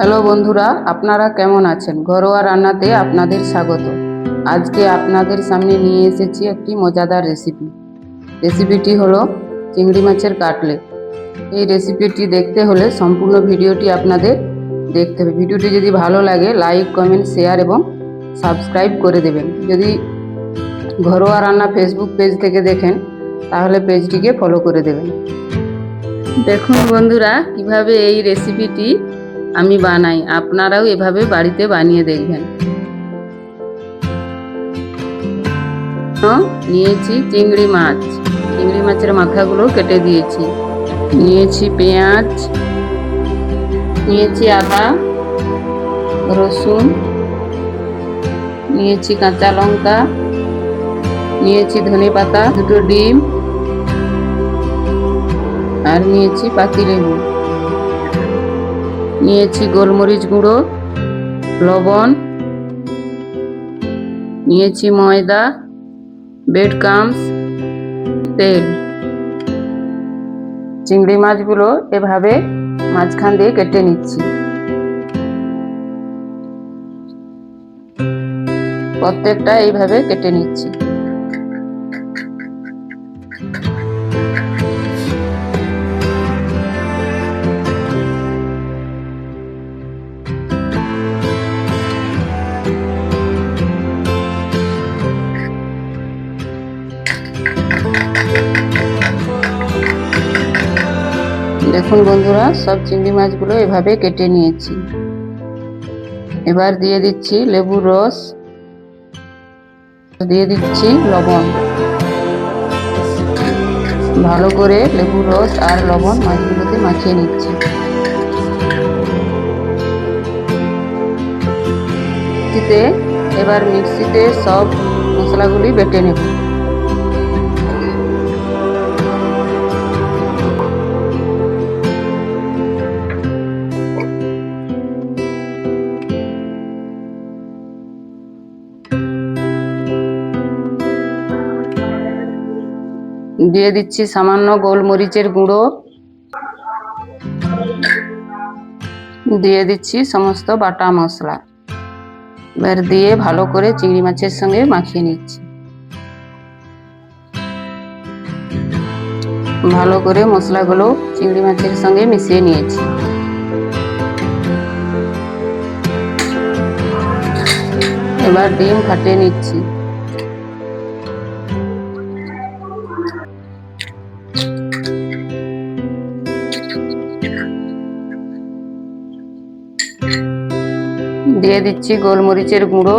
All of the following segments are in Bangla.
হ্যালো বন্ধুরা, আপনারা কেমন আছেন? ঘরোয়া রান্নাতে আপনাদের স্বাগত। আজকে আপনাদের সামনে নিয়ে এসেছি একটি মজাদার রেসিপি রেসিপিটি হলো চিংড়ি মাছের কাটলেট। এই রেসিপিটি দেখতে হলে সম্পূর্ণ ভিডিওটি আপনাদের দেখতে হবে। ভিডিওটি যদি ভালো লাগে লাইক কমেন্ট শেয়ার এবং সাবস্ক্রাইব করে দেবেন। যদি ঘরোয়া রান্না ফেসবুক পেজ থেকে দেখেন, তাহলে পেজটিকে ফলো করে দেবেন। দেখুন বন্ধুরা, কীভাবে এই রেসিপিটি আমি বানাই, আপনারাও এভাবে বাড়িতে বানিয়ে দেখবেন। নিয়েছি চিংড়ি মাছ। চিংড়ি মাছের মাথাগুলো কেটে দিয়েছি। নিয়েছি পেঁয়াজ, নিয়েছি আদা, রসুন, নিয়েছি কাঁচা লঙ্কা, নিয়েছি ধনে পাতা, দুটো ডিম, আর নিয়েছি পাতিলেবু। নিয়েছি গোলমরিচ গুঁড়ো, লবণ, নিয়েছি ময়দা বেড কামস তেল। চিংড়ি মাছগুলো এভাবে মাঝখান দিয়ে কেটে নিচ্ছি। প্রত্যেকটা এইভাবে কেটে নিচ্ছি। দেখুন বন্ধুরা, সব চিংড়ি মাছগুলো এভাবে কেটে নিয়েছি। এবার দিয়ে দিচ্ছি লেবুর রস, দিয়ে দিচ্ছি লবণ। ভালো করে লেবুর রস আর লবণ মাছগুলোতে মাখিয়ে নিচ্ছি। এবার মিক্সিতে সব মশলাগুলি বেটে নেব। দিয়ে দিচ্ছি সামান্য গোলমরিচের গুঁড়ো। দিয়ে দিচ্ছি সমস্ত বাটা মশলা। এবার দিয়ে ভালো করে চিংড়ি মাছের সঙ্গে মাখিয়ে নিচ্ছি। ভালো করে মশলাগুলো চিংড়ি মাছের সঙ্গে মিশিয়ে নিয়েছি। এবার ডিম ফাটিয়ে নিচ্ছি। দিয়ে দিচ্ছি গোলমরিচের গুঁড়ো,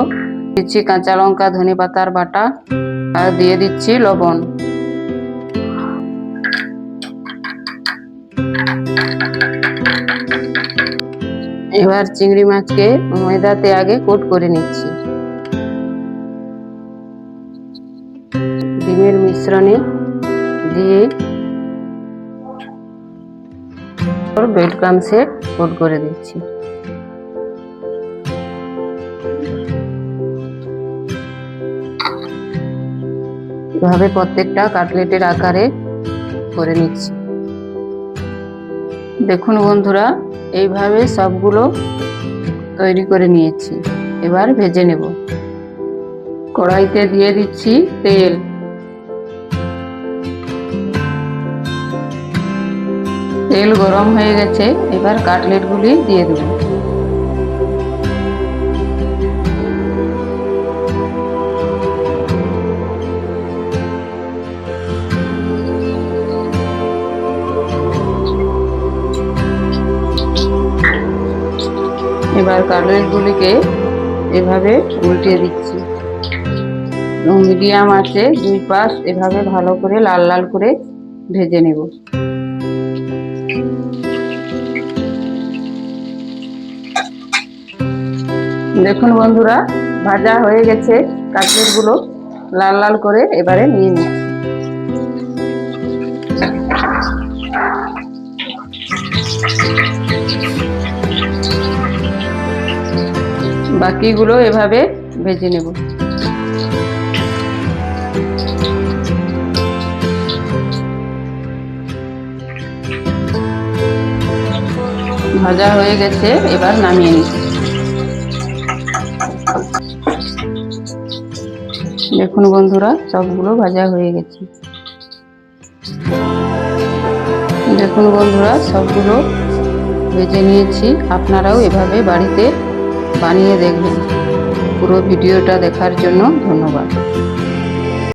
দিচ্ছি কাঁচা লঙ্কা, ধনে পাতার বাটা, আর দিয়ে দিচ্ছি লবণ। এবার চিংড়ি মাছকে ময়দাতে আগে কোট করে নিচ্ছি। ডিমের মিশ্রণে দিয়ে বেড ক্রামসে কোট করে দিচ্ছি। এভাবে প্রত্যেকটা কাটলেটের আকারে করে নিচ্ছি। দেখুন বন্ধুরা, এইভাবে সবগুলো তৈরি করে নিয়েছি। এবার ভেজে নেব। কড়াইতে দিয়ে দিচ্ছি তেল। তেল গরম হয়ে গেছে, এবার কাটলেটগুলি দিয়ে দেবো। এবার কাটলেটগুলিকে এভাবে উল্টে দিচ্ছি। মিডিয়াম আছে, দুই পাশ এভাবে ভালো করে লাল লাল করে ভেজে নেব। দেখুন বন্ধুরা, ভাজা হয়ে গেছে। কাটলেটগুলো লাল লাল করে এবারে নিয়ে নিচ্ছি বাকিগুলো এভাবে ভেজে নেব। ভাজা হয়ে গেছে, এবার নামিয়ে নিচ্ছি। দেখুন বন্ধুরা, সবগুলো ভাজা হয়ে গেছে। দেখুন বন্ধুরা, সবগুলো ভেজে নিয়েছি। আপনারাও এভাবে বাড়িতে বানিয়ে দেখবেন। পুরো ভিডিওটা দেখার জন্য ধন্যবাদ।